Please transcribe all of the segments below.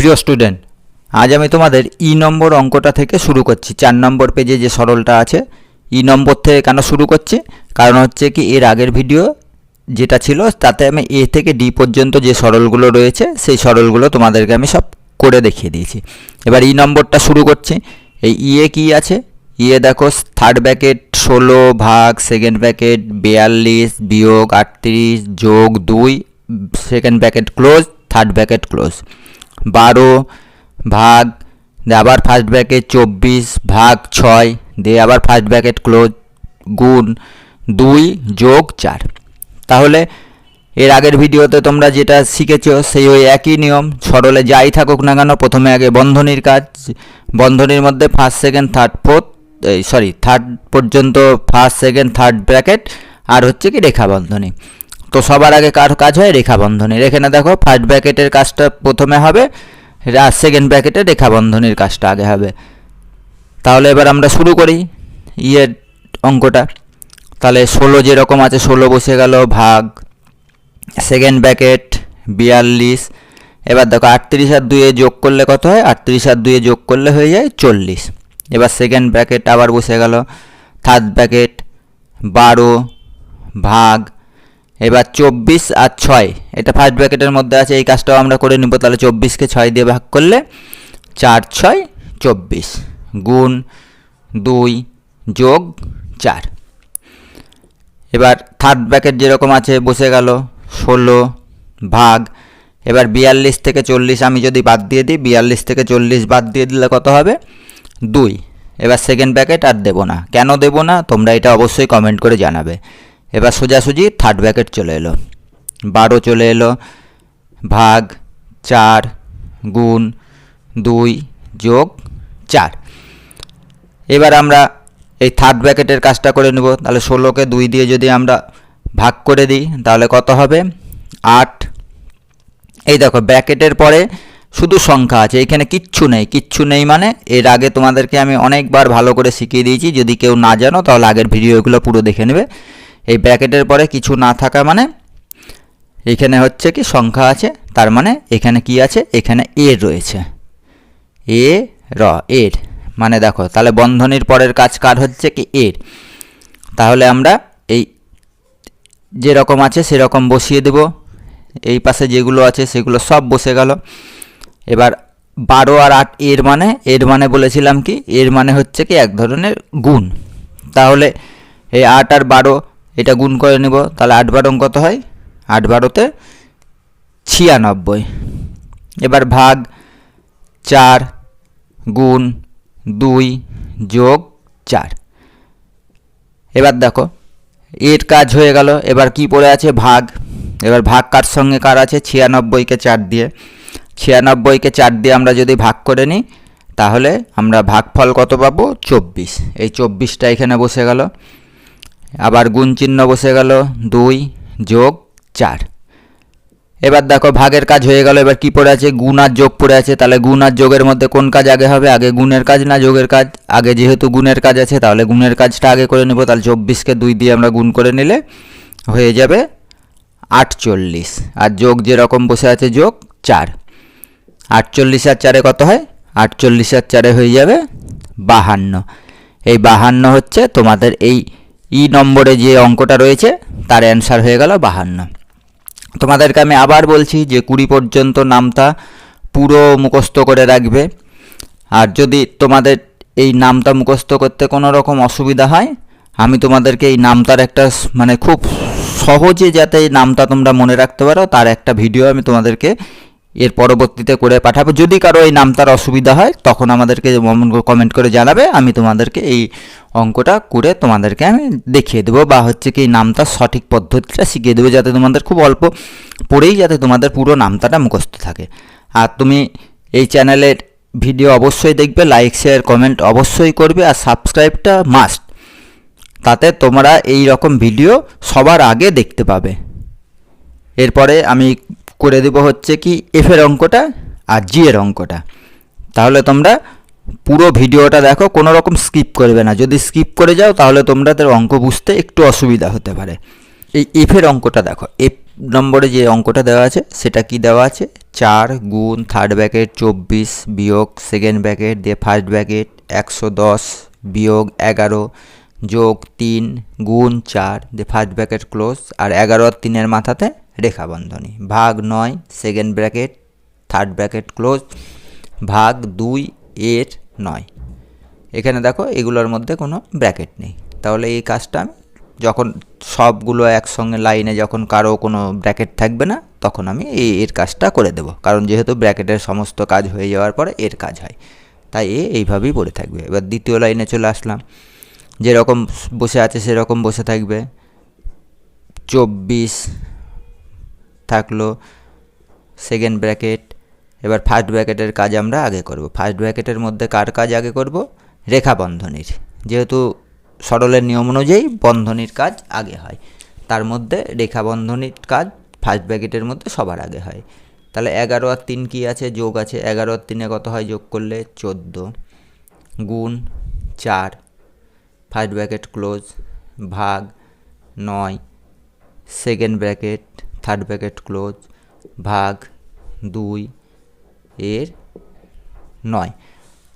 প্রিয় স্টুডেন্ট আজ আমি তোমাদের ই নম্বর অঙ্কটা থেকে শুরু করছি। চার নম্বর পেজে যে সরলটা আছে ই নম্বর থেকে কেন শুরু করছি? কারণ হচ্ছে কি, এর আগের ভিডিও যেটা ছিল, তাতে আমি এ থেকে ডি পর্যন্ত যে সরলগুলো রয়েছে, সেই সরলগুলো তোমাদেরকে আমি সব করে দেখিয়ে দিয়েছি। এবার ই নম্বরটা শুরু করছি। এই ইয়ে কি আছে? ইয়ে দেখো থার্ড ব্যাকেট ষোলো ভাগ সেকেন্ড ব্যাকেট বিয়াল্লিশ বিয়োগ আটত্রিশ যোগ দুই second bracket close third bracket close বারো ভাগ, দিয়ে আবার ফার্স্ট ব্র্যাকেট চব্বিশ ভাগ ছয়, দিয়ে আবার ফার্স্ট ব্র্যাকেট ক্লোজ গুণ দুই যোগ চার। তাহলে এর আগের ভিডিওতে তোমরা যেটা শিখেছো সেই ওই একই নিয়ম, সরলে যাই থাকুক না কেন প্রথমে আগে বন্ধনীর কাজ, বন্ধনীর মধ্যে ফার্স্ট সেকেন্ড থার্ড ফোর্থ এই সরি থার্ড পর্যন্ত ফার্স্ট সেকেন্ড থার্ড ব্র্যাকেট আর হচ্ছে কি রেখা বন্ধনী। তো সবার আগে কার কাজ হয়? রেখা বন্ধনীর এখানে দেখো ফার্স্ট ব্র্যাকেটের কাজটা প্রথমে হবে আর সেকেন্ড ব্র্যাকেটে রেখা বন্ধনীর কাজটা আগে হবে। তাহলে এবার আমরা শুরু করি ইয়ের অঙ্কটা। তাহলে ষোলো যেরকম আছে, ষোলো বসে গেল, ভাগ সেকেন্ড ব্র্যাকেট বিয়াল্লিশ। এবার দেখো, আটত্রিশ আর দুয়ে যোগ করলে কত হয়? আটত্রিশ আর দুয়ে যোগ করলে হয়ে যায় চল্লিশ। এবার সেকেন্ড ব্র্যাকেট আবার বসে গেল থার্ড ব্র্যাকেট বারো, ভাগ এবার চব্বিশ আর ছয়। এটা ফার্স্ট ব্র্যাকেটের মধ্যে আছে, এই কাজটাও আমরা করে নিব, তাহলে চব্বিশকে ছয় দিয়ে ভাগ করলে চার, ছয়, চব্বিশ। গুণ দুই যোগ চার। এবার থার্ড ব্র্যাকেট যেরকম আছে, বসে গেল, ষোলো ভাগ। এবার বিয়াল্লিশ থেকে চল্লিশ আমি যদি বাদ দিয়ে দিই, বিয়াল্লিশ থেকে চল্লিশ বাদ দিয়ে দিলে কত হবে? দুই। এবার সেকেন্ড ব্র্যাকেট আর দেবো না। কেন দেবো না? তোমরা এটা অবশ্যই কমেন্ট করে জানাবে। এবার সোজাসুজি থার্ড ব্র্যাকেট চলে এলো। বারো চলে এলো। ভাগ চার গুণ দুই যোগ চার। এবার আমরা এই থার্ড ব্র্যাকেটের কাজটা করে নেব। তাহলে ষোলোকে দুই দিয়ে যদি আমরা ভাগ করে দিই, তাহলে কত হবে? আট। এই দেখো ব্র্যাকেটের পরে শুধু সংখ্যা আছে, এখানে কিচ্ছু নেই। কিচ্ছু নেই মানে এর আগে তোমাদেরকে আমি অনেকবার ভালো করে শিখিয়ে দিয়েছি। যদি কেউ না জানো, তাহলে আগের ভিডিওগুলো পুরো দেখে নেবে। এই ব্র্যাকেটের পরে কিছু না থাকা মানে এখানে হচ্ছে কি সংখ্যা আছে, তার মানে এখানে কি আছে? এখানে এর রয়েছে। এ র, এর। মানে দেখো, তাহলে বন্ধনীর পরের কাজ কার হচ্ছে কি? এর। তাহলে আমরা এই যেরকম আছে সেরকম বসিয়ে দেব। এই পাশে যেগুলো আছে সেগুলো সব বসে গেল। এবার বারো আর আট এর মানে এর মানে বলেছিলাম কি? এর মানে হচ্ছে কি এক ধরনের গুণ। তাহলে এই আট আর বারো এটা গুণ করে নেব, তাহলে আট বারো কত হয়? আট বারোতে ছিয়ানব্বই। এবার ভাগ চার গুণ দুই যোগ চার। এবার দেখো, এর কাজ হয়ে গেল, এবার কি পড়ে আছে? ভাগ। এবার ভাগ কার সঙ্গে কার আছে? ছিয়ানব্বইকে চার দিয়ে। ছিয়ানব্বইকে চার দিয়ে আমরা যদি ভাগ করে নিই, তাহলে আমরা ভাগফল কত পাবো? চব্বিশ। এই চব্বিশটা এখানে বসে গেল। আবার গুণ চিহ্ন বসে গেল দুই যোগ চার। এবার দেখো ভাগের কাজ হয়ে গেল, এবার কি পড়ে আছে? গুণ আর যোগ পড়ে আছে, তাহলে গুণ আর যোগের মধ্যে কোন কাজ আগে হবে? আগে গুণের কাজ না যোগের কাজ? আগে যেহেতু গুণের কাজ আছে, তাহলে গুণের কাজটা আগে করে নেব, তাহলে চব্বিশকে দুই দিয়ে আমরা গুণ করে নিলে হয়ে যাবে আটচল্লিশ। আর যোগ যেরকম বসে আছে, যোগ চার। আটচল্লিশ আর চারে কত হয়? আটচল্লিশ আর চারে হয়ে যাবে বাহান্ন। এই বাহান্ন হচ্ছে তোমাদের এই ই নম্বরে যে অঙ্কটা রয়েছে, তার অ্যান্সার হয়ে গেল বাহান্ন। তোমাদেরকে আমি আবার বলছি যে কুড়ি পর্যন্ত নামটা পুরো মুখস্থ করে রাখবে। আর যদি তোমাদের এই নামটা মুখস্থ করতে কোনো রকম অসুবিধা হয়, আমি তোমাদেরকে এই নামটার একটা মানে খুব সহজে যাতে এই নামটা তোমরা মনে রাখতে পারো, তার একটা ভিডিও আমি তোমাদেরকে এর পরবর্তীতে করে পাঠাবো। যদি কারও এই নামটার অসুবিধা হয়, তখন আমাদেরকে কমেন্ট করে জানাবে, আমি তোমাদেরকে এই অঙ্কটা করে তোমাদেরকে আমি দেখিয়ে দেবো বা হচ্ছে কি এই নামটার সঠিক পদ্ধতিটা শিখিয়ে দেবো যাতে তোমাদের খুব অল্প পড়েই যাতে তোমাদের পুরো নামটাটা মুখস্থ থাকে। আর তুমি এই চ্যানেলের ভিডিও অবশ্যই দেখবে লাইক শেয়ার কমেন্ট অবশ্যই করবে আর সাবস্ক্রাইবটা মাস্ট তাতে তোমরা এই রকম ভিডিও সবার আগে দেখতে পাবে। এরপরে আমি করে দেব হচ্ছে কি এফের অঙ্কটা আর জি এর অঙ্কটা। তাহলে তোমরা পুরো ভিডিওটা দেখো, কোনো রকম স্কিপ করবে না। যদি স্কিপ করে যাও, তাহলে তোমরা তোমাদের অঙ্ক বুঝতে একটু অসুবিধা হতে পারে। এই এফের অঙ্কটা দেখো। এফ নম্বরে যে অঙ্কটা দেওয়া আছে, সেটা কি দেওয়া আছে? চার গুণ থার্ড ব্যাকেট চব্বিশ, বিয়োগ সেকেন্ড ব্যাকেট দিয়ে ফার্স্ট ব্যাকেট একশো দশ, বিয়োগ এগারো, যোগ তিন গুণ চার, দিয়ে ফার্স্ট ব্র্যাকেট ক্লোজ আর এগারো আর তিনের মাথাতে রেখা বন্ধনী ভাগ নয় second bracket third bracket close ভাগ দুই এর নয়। এখানে দেখো এগুলোর মধ্যে কোনো ব্র্যাকেট নেই। তাহলে এই কাজটা আমি যখন সবগুলো একসঙ্গে লাইনে যখন কারও কোনো ব্র্যাকেট থাকবে না, তখন আমি এই এর কাজটা করে দেব। কারণ যেহেতু ব্র্যাকেটের সমস্ত কাজ হয়ে যাওয়ার পরে এর কাজ হয়। তাই এ এইভাবেই পড়ে থাকবে। এবার দ্বিতীয় লাইনে চলে আসলাম। যেরকম বসে আছে সেরকম বসে থাকবে। চব্বিশ থাকল। Second bracket. এবার ফার্স্ট ব্র্যাকেটের কাজ আমরা আগে করব। ফার্স্ট ব্র্যাকেটের মধ্যে কার কাজ আগে করব? রেখা বন্ধনীর যেহেতু সরলের নিয়ম অনুযায়ী বন্ধনীর কাজ আগে হয়। তার মধ্যে রেখা বন্ধনীর কাজ ফার্স্ট ব্র্যাকেটের মধ্যে সবার আগে হয়। তাহলে এগারো আর তিন কী আছে? যোগ আছে। এগারো আর তিনে কত হয়? যোগ করলে চোদ্দ। গুণ চার। ফার্স্ট ব্র্যাকেট ক্লোজ ভাগ নয়। Second bracket third bracket close ভাগ দুই। এর নয়।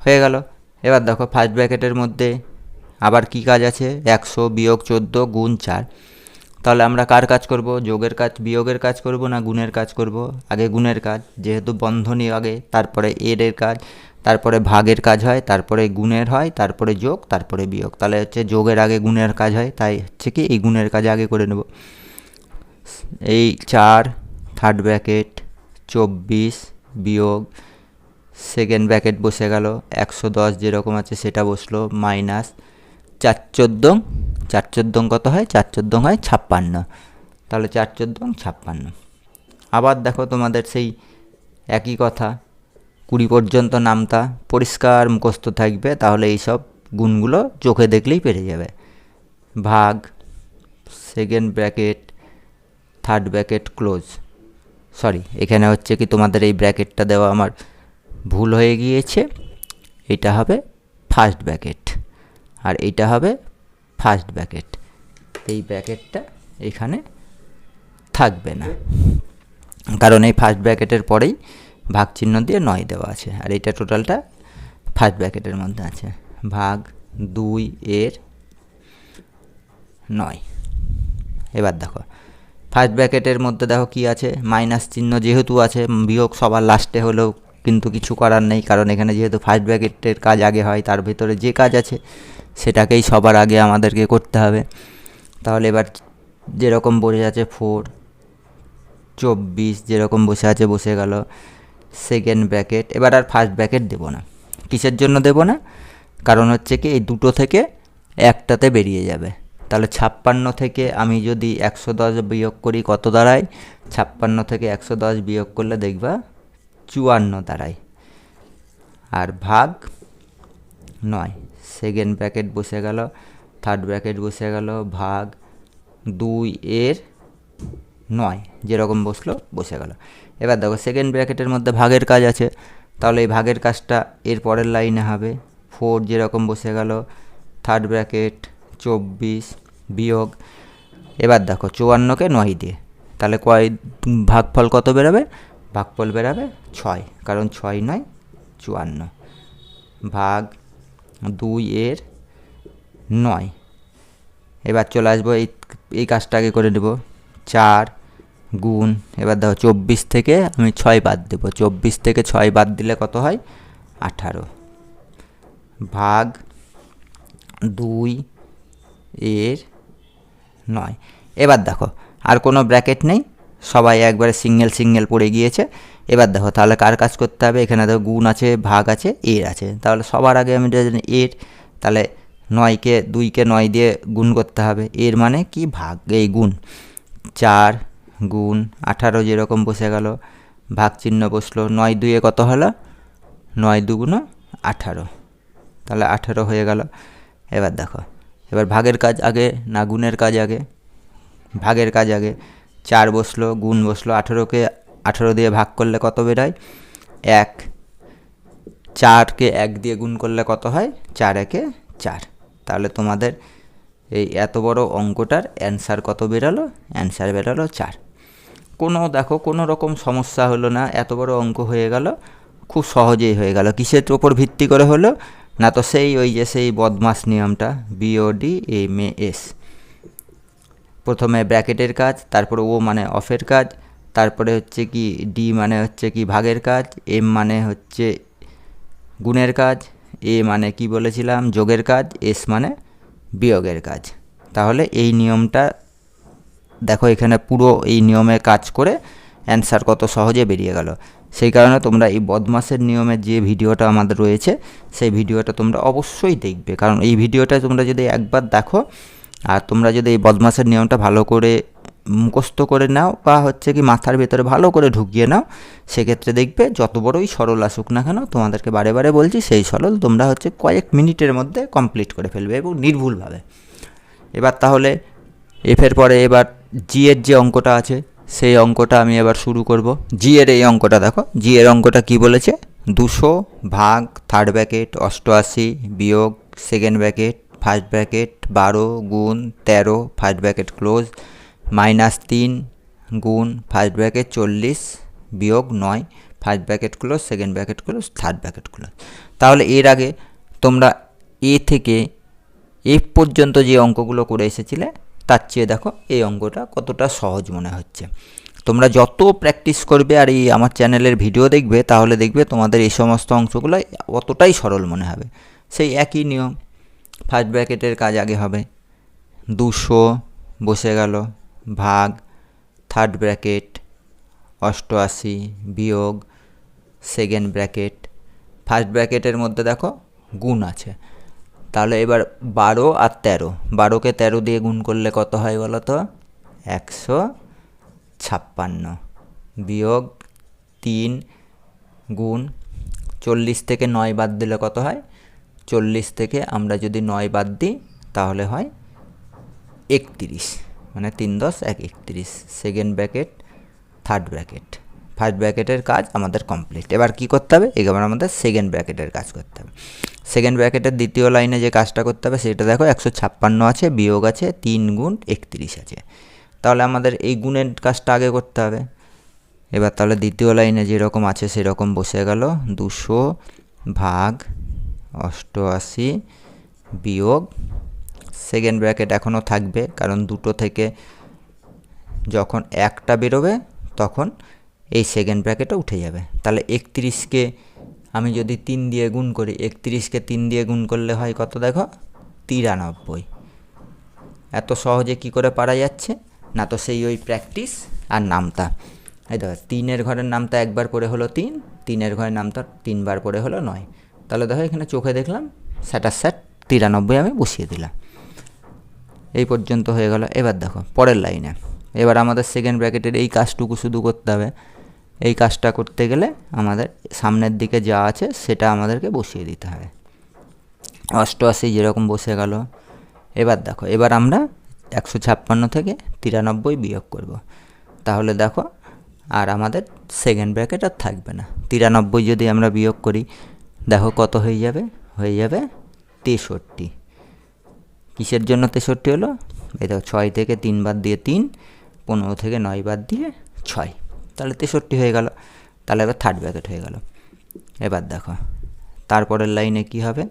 হয়ে গেল। এবার দেখো ফার্স্ট ব্র্যাকেটের মধ্যে আবার কি কাজ আছে? একশো বিয়োগ চোদ্দ গুণ চার। তাহলে আমরা কার কাজ করব? যোগের কাজ, বিয়োগের কাজ করব না গুণের কাজ করব? আগে গুণের কাজ, যেহেতু বন্ধনী আগে, তারপরে এর এর কাজ, তারপরে ভাগের কাজ হয়, তারপরে গুণের হয়, তারপরে যোগ, তারপরে বিয়োগ। তাহলে হচ্ছে যোগের আগে গুণের কাজ হয়, তাই হচ্ছে কি এই গুণের কাজ আগে করে নেব। এই চার থার্ড ব্র্যাকেট চব্বিশ বিয়োগ সেকেন্ড ব্র্যাকেট বসে গেল, একশো দশ যেরকম আছে সেটা বসল মাইনাস চার চোদ্দ চার চোদ্দ কত হয়? চার চোদ্দ হয় ছাপ্পান্ন। তাহলে চার চোদ্দ ছাপ্পান্ন। আবার দেখো তোমাদের সেই একই কথা, কুড়ি পর্যন্ত নামতা, পরিষ্কার মুখস্থ থাকবে, তাহলে এই সব গুণগুলো চোখে দেখলেই পেরে যাবে। ভাগ second bracket third bracket close sorry এখানে হচ্ছে কি তোমাদের এই ব্র্যাকেটটা দেওয়া আমার ভুল হয়ে গিয়েছে। এটা হবে ফার্স্ট ব্র্যাকেট আর এইটা হবে ফার্স্ট ব্র্যাকেট এই ব্র্যাকেটটা এখানে থাকবে না। কারণ এই ফার্স্ট ব্র্যাকেটের পরেই ভাগ চিহ্ন দিয়ে নয় দেওয়া আছে আর এটা টোটালটা ফার্স্ট ব্র্যাকেটের মধ্যে আছে। ভাগ দুই এর নয়। এবার দেখো ফার্স্ট ব্র্যাকেটের মধ্যে দেখো কি আছে? মাইনাস চিহ্ন যেহেতু আছে বিয়োগ সবার লাস্টে হলেও কিন্তু কিছু করার নেই, কারণ এখানে যেহেতু ফার্স্ট ব্র্যাকেটের কাজ আগে হয়, তার ভেতরে যে কাজ আছে, সেটাকেই সবার আগে আমাদেরকে করতে হবে। তাহলে এবার যেরকম বসে আছে ফোর চব্বিশ যেরকম বসে আছে, বসে গেল সেকেন্ড ব্র্যাকেট এবার আর ফার্স্ট ব্র্যাকেট দেবো না। কিসের জন্য দেবো না? কারণ হচ্ছে কি, এই দুটো থেকে একটাতে বেরিয়ে যাবে। তাহলে ছাপ্পান্ন থেকে আমি যদি একশো দশ বিয়োগ করি কত দাঁড়ায়? ছাপ্পান্ন থেকে একশো দশ বিয়োগ করলে দেখবা চুয়ান্ন দাঁড়ায়। আর ভাগ নয়। সেকেন্ড ব্র্যাকেট বসে গেল থার্ড ব্র্যাকেট বসে গেল, ভাগ দুই এর নয়। যেরকম বসল, বসে গেল। এবার দেখো সেকেন্ড ব্র্যাকেটের মধ্যে ভাগের কাজ আছে। তাহলে এই ভাগের কাজটা এর পরের লাইনে হবে। ফোর যেরকম বসে গেল থার্ড ব্র্যাকেট চব্বিশ বিয়োগ। এবার দেখো, চুয়ান্নকে নয় দিয়ে। তাহলে কয়, ভাগফল কত বেরোবে? ভাগফল বেরাবে ছয়, কারণ ছয় নয়, চুয়ান্ন। ভাগ দুই এর নয়। এবার চলে আসব, এই এই কাজটা আগে করে নেব। চার গুণ, এবার দেখো, চব্বিশ থেকে আমি ছয় বাদ দেবো। চব্বিশ থেকে ছয় বাদ দিলে কত হয়? আঠারো। ভাগ দুই এর নয়। এবার দেখো, আর কোনো ব্র্যাকেট নেই, সবাই একবারে সিঙ্গেল সিঙ্গেল পড়ে গিয়েছে। এবার দেখো, তাহলে কার কাজ করতে হবে? এখানে দেখো গুণ আছে, ভাগ আছে, এর আছে। তাহলে সবার আগে আমি এর। তাহলে নয়কে, দুইকে নয় দিয়ে গুণ করতে হবে। এর মানে কি? ভাগ, এই গুণ। চার গুণ, আঠারো যেরকম বসে গেল, ভাগ চিহ্ন বসল, নয় দুইয়ে কত হলো? নয় দুগুণ আঠারো। তাহলে আঠারো হয়ে গেল। এবার দেখো এবার ভাগের কাজ আগে, না গুণের কাজ আগে? ভাগের কাজ আগে। চার বসল, গুণ বসল, আঠেরোকে, আঠেরো দিয়ে ভাগ করলে কত বেরোয়? এক। চারকে এক দিয়ে গুণ করলে কত হয়? চার একে চার। তাহলে তোমাদের এই এত বড় অঙ্কটার অ্যান্সার কত বেরালো? অ্যান্সার বেরালো চার। কোনো, দেখো, কোনো রকম সমস্যা হলো না। এত বড় অঙ্ক হয়ে গেল। খুব সহজেই হয়ে গেল। কিসের ওপর ভিত্তি করে হলো? না তো সেই ওই যে সেই বদমাস নিয়মটা বিওডি এম এস প্রথমে ব্র্যাকেটের কাজ, তারপরে ও মানে অফের কাজ, তারপরে হচ্ছে কি ডি মানে হচ্ছে কি ভাগের কাজ এম মানে হচ্ছে গুণের কাজ এ মানে কি বলেছিলাম, যোগের কাজ এস মানে বিয়োগের কাজ। তাহলে এই নিয়মটা, দেখো এখানে পুরো এই নিয়মে কাজ করে অ্যান্সার কত সহজে বেরিয়ে গেল। সেই কারণে তোমরা এই বদমাসের নিয়মের যে ভিডিওটা আমাদের রয়েছে, সেই ভিডিওটা তোমরা অবশ্যই দেখবে। কারণ এই ভিডিওটা তোমরা যদি একবার দেখো, আর তোমরা যদি এই বদমাসের নিয়মটা ভালো করে মুখস্থ করে নাও, বা হচ্ছে কি মাথার ভেতরে ভালো করে ঢুকিয়ে নাও, সেক্ষেত্রে দেখবে যত বড়ই সরল আসুক না কেন, তোমাদেরকে বারে বারে বলছি, সেই সরল তোমরা হচ্ছে কয়েক মিনিটের মধ্যে কমপ্লিট করে ফেলবে এবং নির্ভুলভাবে। এবার তাহলে, এফের পরে এবার জি এর যে অঙ্কটা আছে সেই অঙ্কটা আমি এবার শুরু করব। জি এর এই অঙ্কটা দেখো। জি এর অঙ্কটা কি বলেছে? দুশো ভাগ থার্ড ব্র্যাকেট অষ্টআশি বিয়োগ সেকেন্ড ব্র্যাকেট ফার্স্ট ব্র্যাকেট বারো গুণ তেরো ফার্স্ট ব্র্যাকেট ক্লোজ মাইনাস তিন গুণ ফার্স্ট ব্র্যাকেট চল্লিশ বিয়োগ নয় first bracket close second bracket close third bracket close তাহলে এর আগে তোমরা এ থেকে এফ পর্যন্ত যে অঙ্কগুলো করে এসেছিলে তার চেয়ে দেখো এই অঙ্গটা কতটা সহজ মনে হচ্ছে। তোমরা যত প্র্যাকটিস করবে আর এই আমার চ্যানেলের ভিডিও দেখবে, তাহলে দেখবে তোমাদের এই সমস্ত অংশগুলো অতটাই সরল মনে হবে। সেই একই নিয়ম ফার্স্ট ব্র্যাকেটের কাজ আগে হবে। দুশো বসে গেল, ভাগ থার্ড ব্র্যাকেট অষ্টআশি বিয়োগ সেকেন্ড ব্র্যাকেট ফার্স্ট ব্র্যাকেটের মধ্যে দেখো গুণ আছে। তাহলে এবার বারো আর তেরো। বারোকে তেরো দিয়ে গুণ করলে কত হয় বলো তো? একশো ছাপ্পান্ন। বিয়োগ তিন গুণ চল্লিশ থেকে নয় বাদ দিলে কত হয়? চল্লিশ থেকে আমরা যদি নয় বাদ দিই, তাহলে হয় একত্রিশ। মানে তিন দশ এক একত্রিশ। Second bracket third bracket first ব্র্যাকেটের কাজ আমাদের কমপ্লিট এবার কি করতে হবে? এবার আমাদের সেকেন্ড ব্র্যাকেটের কাজ করতে হবে। সেকেন্ড ব্র্যাকেটের দ্বিতীয় লাইনে যে কাজটা করতে হবে, সেটা দেখো একশো ছাপ্পান্ন আছে, বিয়োগ আছে তিন গুণ একত্রিশ আছে। তাহলে আমাদের এই গুণের কাজটা আগে করতে হবে। এবার তাহলে দ্বিতীয় লাইনে যেরকম আছে, সেরকম বসে গেল। দুশো ভাগ অষ্টআশি বিয়োগ সেকেন্ড ব্র্যাকেট এখনও থাকবে, কারণ দুটো থেকে যখন একটা বেরোবে, তখন এই সেকেন্ড ব্র্যাকেটও উঠে যাবে। তাহলে একত্রিশকে আমি যদি তিন দিয়ে গুণ করি একত্রিশকে তিন দিয়ে গুণ করলে হয় কত দেখো? তিরানব্বই। এত সহজে কি করে পারা যাচ্ছে? না তো সেই ওই প্র্যাকটিস আর নামতা। এই দেখো, তিনের ঘরের নামতা একবার পরে হলো তিন, তিনের ঘরের নামতা তিনবার পরে হলো নয়। তাহলে দেখো এখানে চোখে দেখলাম স্যাটার স্যাট তিরানব্বই আমি বসিয়ে দিলাম। এই পর্যন্ত হয়ে গেল। এবার দেখো, পরের লাইনে এবার আমাদের সেকেন্ড ব্র্যাকেটের এই কাজটুকু শুধু করতে হবে। এই কাজটা করতে গেলে আমাদের সামনের দিকে যা আছে সেটা আমাদেরকে বসিয়ে দিতে হবে। অষ্টআশি যেরকম বসে গেল। এবার দেখো, এবার আমরা একশো ছাপ্পান্ন থেকে তিরানব্বই বিয়োগ করব। তাহলে দেখো, আর আমাদের সেকেন্ড ব্র্যাকেট আর থাকবে না। তিরানব্বই যদি আমরা বিয়োগ করি, দেখো কত হয়ে যাবে? হয়ে যাবে তেষট্টি। কিসের জন্য তেষট্টি হলো? এই দেখো, ছয় থেকে তিন বাদ দিয়ে তিন, পনেরো থেকে নয় বাদ দিয়ে ছয়। তাহলে তেষট্টি হয়ে গেল। তাহলে এবার থার্ড ব্র্যাকেট হয়ে গেল। এবার দেখো, তারপরের লাইনে কি হবে?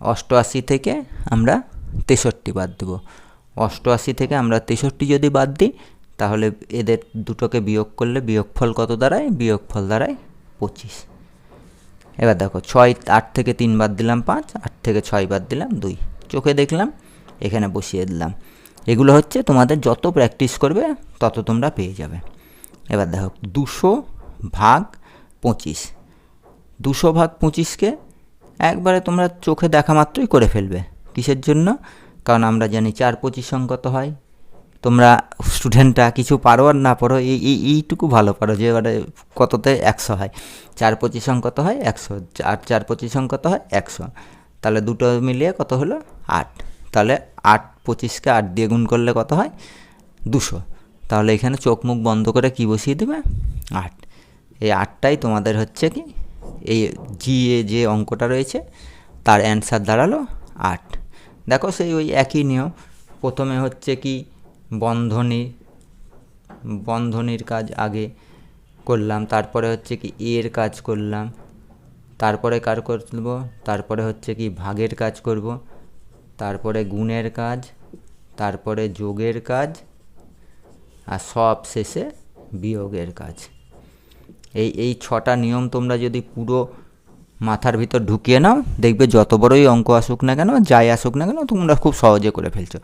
অষ্টআশি থেকে আমরা তেষট্টি বাদ দেবো। অষ্টআশি থেকে আমরা তেষট্টি যদি বাদ দিই, তাহলে এদের দুটোকে বিয়োগ করলে বিয়োগফল কত দাঁড়ায়? বিয়োগফল দাঁড়ায় পঁচিশ। এবার দেখো, ছয়, আট থেকে তিন বাদ দিলাম পাঁচ, আট থেকে ছয় বাদ দিলাম দুই। চোখে দেখলাম, এখানে বসিয়ে দিলাম। এগুলো হচ্ছে তোমাদের যত প্র্যাকটিস করবে, তত তোমরা পেয়ে যাবে। এবার দেখো, দুশো ভাগ পঁচিশ। দুশো ভাগ পঁচিশকে একবারে তোমরা চোখে দেখা মাত্রই করে ফেলবে। কিসের জন্য? কারণ আমরা জানি চার পঁচিশ কত হয়। তোমরা স্টুডেন্টরা কিছু পারো আর না পারো, এই এই, এইটুকু ভালো পারো যে এবারে কততে একশো হয়। চার পঁচিশ কত হয় একশো চার চার পঁচিশ কত হয় একশো। তাহলে দুটো মিলিয়ে কত হলো? আট। তাহলে আট পঁচিশকে আট দিয়ে গুণ করলে কত হয়? দুশো। তাহলে এখানে চোখ মুখ বন্ধ করে কি বসিয়ে দেবে? আট। এই আটটাই তোমাদের হচ্ছে কি? এই জি এ যে অঙ্কটা রয়েছে, তার অ্যান্সার দাঁড়াল আট। দেখো সেই ওই একই নিয়ম। প্রথমে হচ্ছে কি বন্ধনী, বন্ধনীর কাজ আগে করলাম, তারপরে হচ্ছে কি এর কাজ করলাম, তারপরে কার করব? তারপরে হচ্ছে কি ভাগের কাজ করব, তারপরে গুণের কাজ, তারপরে যোগের কাজ আর সব শেষে বিয়োগের কাজ। এই এই ছটা নিয়ম তোমরা যদি পুরো মাথার ভিতর ঢুকিয়ে নাও, দেখবে যত বড়ই অঙ্ক আসুক না কেন, যাই আসুক না কেন, তোমরা খুব সহজে করে ফেলছো।